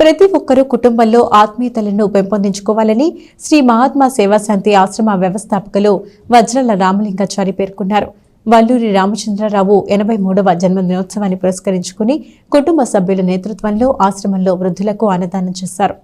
ప్రతి ఒక్కరూ కుటుంబంలో ఆత్మీయతలను పెంపొందించుకోవాలని శ్రీ మహాత్మా సేవాశాంతి ఆశ్రమ వ్యవస్థాపకులు వజ్రాల రామలింగాచారి పేర్కొన్నారు. వల్లూరి రామచంద్రరావు ఎనభై మూడవ జన్మదినోత్సవాన్ని పురస్కరించుకుని కుటుంబ సభ్యుల నేతృత్వంలో ఆశ్రమంలో వృద్ధులకు అన్నదానం చేశారు.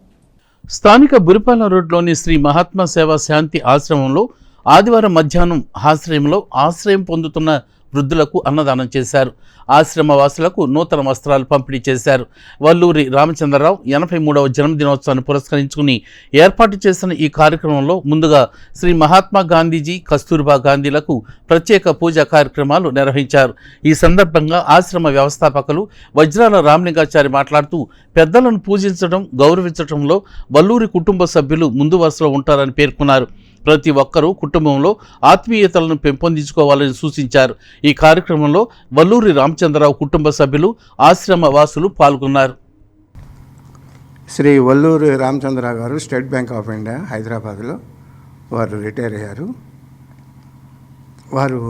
స్థానిక బురిపాల రోడ్లోని శ్రీ మహాత్మా సేవా శాంతి ఆశ్రమంలో ఆదివారం మధ్యాహ్నం ఆశ్రయంలో ఆశ్రయం పొందుతున్న వృద్ధులకు అన్నదానం చేశారు. ఆశ్రమ వాసులకు నూతన వస్త్రాలు పంపిణీ చేశారు. వల్లూరి రామచంద్రరావు ఎనభై మూడవ జన్మదినోత్సవాన్ని పురస్కరించుకుని ఏర్పాటు చేసిన ఈ కార్యక్రమంలో ముందుగా శ్రీ మహాత్మా గాంధీజీ కస్తూర్బా గాంధీలకు ప్రత్యేక పూజా కార్యక్రమాలు నిర్వహించారు. ఈ సందర్భంగా ఆశ్రమ వ్యవస్థాపకులు వజ్రాల రామలింగాచారి మాట్లాడుతూ పెద్దలను పూజించడం గౌరవించడంలో వల్లూరి కుటుంబ సభ్యులు ముందు వరుసలో ఉంటారని పేర్కొన్నారు. ప్రతి ఒక్కరూ కుటుంబంలో ఆత్మీయతలను పెంపొందించుకోవాలని సూచించారు. ఈ కార్యక్రమంలో వల్లూరి రామచంద్రరావు కుటుంబ సభ్యులు ఆశ్రమ వాసులు పాల్గొన్నారు. శ్రీ వల్లూరి రామచంద్రరావు గారు స్టేట్ బ్యాంక్ ఆఫ్ ఇండియా హైదరాబాద్లో వారు రిటైర్ అయ్యారు. వారు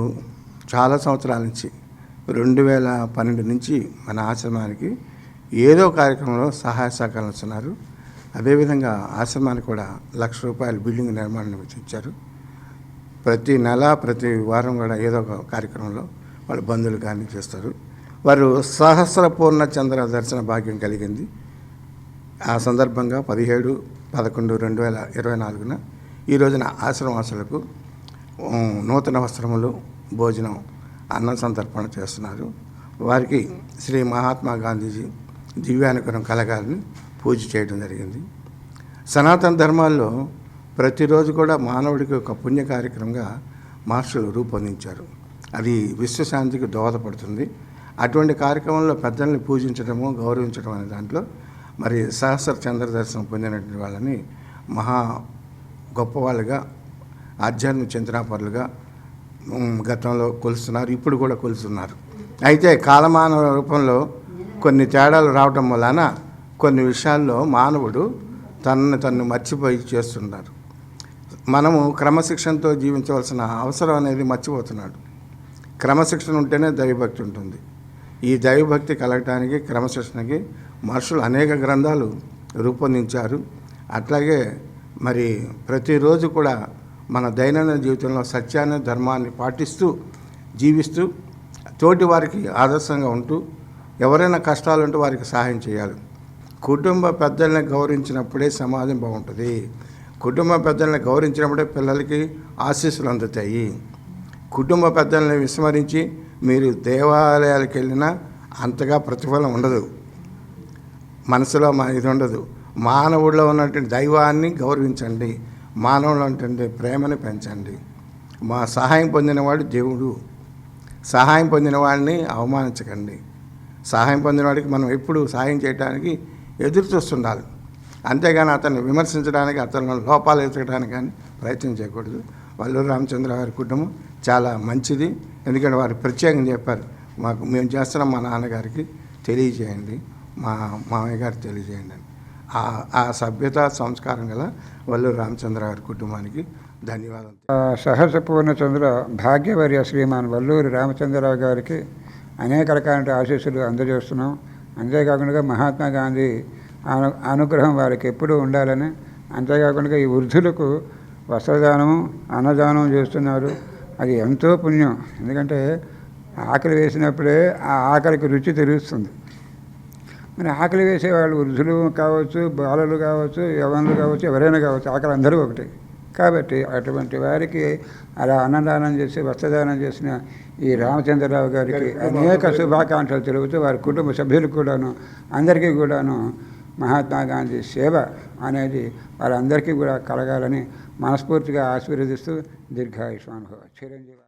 చాలా సంవత్సరాల నుంచి రెండు వేల పన్నెండు నుంచి మన ఆశ్రమానికి ఏదో కార్యక్రమంలో సహాయ సహకారాలు ఇస్తున్నారు అదేవిధంగా ఆశ్రమానికి కూడా లక్ష రూపాయల బిల్డింగ్ నిర్మాణం ఇచ్చారు. ప్రతి నెల ప్రతి వారం కూడా ఏదో ఒక కార్యక్రమంలో వాళ్ళు బంధువులు కానీ చేస్తారు. వారు సహస్ర పూర్ణ చంద్ర దర్శన భాగ్యం కలిగింది. ఆ సందర్భంగా పదిహేడు పదకొండు రెండు వేల ఇరవై నాలుగున ఈ రోజున ఆశ్రమవాసులకు నూతన వస్త్రములు భోజనం అన్న సంతర్పణ చేస్తున్నారు. వారికి శ్రీ మహాత్మా గాంధీజీ దివ్యానుగ్రహం కలగాలని పూజ చేయడం జరిగింది. సనాతన ధర్మాల్లో ప్రతిరోజు కూడా మానవుడికి ఒక పుణ్య కార్యక్రమంగా మాస్టర్లు రూపొందించారు. అది విశ్వశాంతికి దోహదపడుతుంది. అటువంటి కార్యక్రమంలో పెద్దల్ని పూజించడము గౌరవించడం అనే దాంట్లో మరి సహస్ర చంద్ర దర్శనం పొందినటువంటి వాళ్ళని మహా గొప్పవాళ్ళుగా ఆధ్యాత్మిక చింతనాపరులుగా గతంలో కొలుస్తున్నారు ఇప్పుడు కూడా కొలుస్తున్నారు. అయితే కాలమాన రూపంలో కొన్ని తేడాలు రావటం వలన కొన్ని విషయాల్లో మానవుడు తనను తను మర్చిపోయి చేస్తున్నారు మనము క్రమశిక్షణతో జీవించవలసిన అవసరం అనేది మర్చిపోతున్నాడు. క్రమశిక్షణ ఉంటేనే దైవభక్తి ఉంటుంది. ఈ దైవభక్తి కలగటానికి క్రమశిక్షణకి మనుషులు అనేక గ్రంథాలు రూపొందించారు. అట్లాగే మరి ప్రతిరోజు కూడా మన దైనందిన జీవితంలో సత్యాన్ని ధర్మాన్ని పాటిస్తూ జీవిస్తూ తోటి వారికి ఆదర్శంగా ఉంటూ ఎవరైనా కష్టాలు ఉంటే వారికి సహాయం చేయాలి. కుటుంబ పెద్దల్ని గౌరవించినప్పుడే సమాజం బాగుంటుంది. కుటుంబ పెద్దల్ని గౌరవించినప్పుడే పిల్లలకి ఆశీస్సులు అందుతాయి. కుటుంబ పెద్దల్ని విస్మరించి మీరు దేవాలయాలకు వెళ్ళినా అంతగా ప్రతిఫలం ఉండదు. మనసులో మా ఇది ఉండదు. మానవుడిలో ఉన్నటువంటి దైవాన్ని గౌరవించండి. మానవుడు ఉన్నటువంటి ప్రేమని పెంచండి. మా సహాయం పొందినవాడు దేవుడు. సహాయం పొందిన వాడిని అవమానించకండి. సహాయం పొందిన వాడికి మనం ఎప్పుడు సహాయం చేయడానికి ఎదురు చూస్తుండాలి. అంతేగాని అతన్ని విమర్శించడానికి అతను లోపాలు ఎతకడానికి కానీ ప్రయత్నం చేయకూడదు. వల్లూరు రామచంద్ర గారి కుటుంబం చాలా మంచిది. ఎందుకంటే వారు ప్రత్యేకంగా చెప్పారు మాకు మేము చేస్తున్నాం మా నాన్నగారికి తెలియజేయండి మా మామయ్య గారు తెలియజేయండి అని. ఆ- ఆ సభ్యత సంస్కారం గల వల్లూరు రామచంద్ర గారి కుటుంబానికి ధన్యవాదాలు. ఆ సహజ పూర్ణచంద్ర భాగ్యవర్య శ్రీమాన్ వల్లూరి రామచంద్రరావు గారికి అనేక రకాల ఆశీస్సులు అందజేస్తున్నాం. అంతేకాకుండా మహాత్మా గాంధీ అను అనుగ్రహం వారికి ఎప్పుడూ ఉండాలని అంతేకాకుండా ఈ వృద్ధులకు వస్త్రదానము అన్నదానం చేస్తున్నారు. అది ఎంతో పుణ్యం. ఎందుకంటే ఆకలి వేసినప్పుడే ఆ ఆకలికి రుచి తెలుస్తుంది. మరి ఆకలి వేసేవాళ్ళు వృద్ధులు కావచ్చు బాలలు కావచ్చు యవనులు కావచ్చు ఎవరైనా కావచ్చు ఆకలి అందరూ ఒకటి. కాబట్టి అటువంటి వారికి అలా అన్నదానం చేసి వస్త్రదానం చేసిన ఈ రామచంద్రరావు గారికి అనేక శుభాకాంక్షలు తెలుపుతూ వారి కుటుంబ సభ్యులకు కూడాను అందరికీ కూడాను మహాత్మా గాంధీ సేవ అనేది వారందరికీ కూడా కలగాలని మనస్ఫూర్తిగా ఆశీర్వదిస్తూ దీర్ఘాయుష్మానుభవ. చిరంజీవి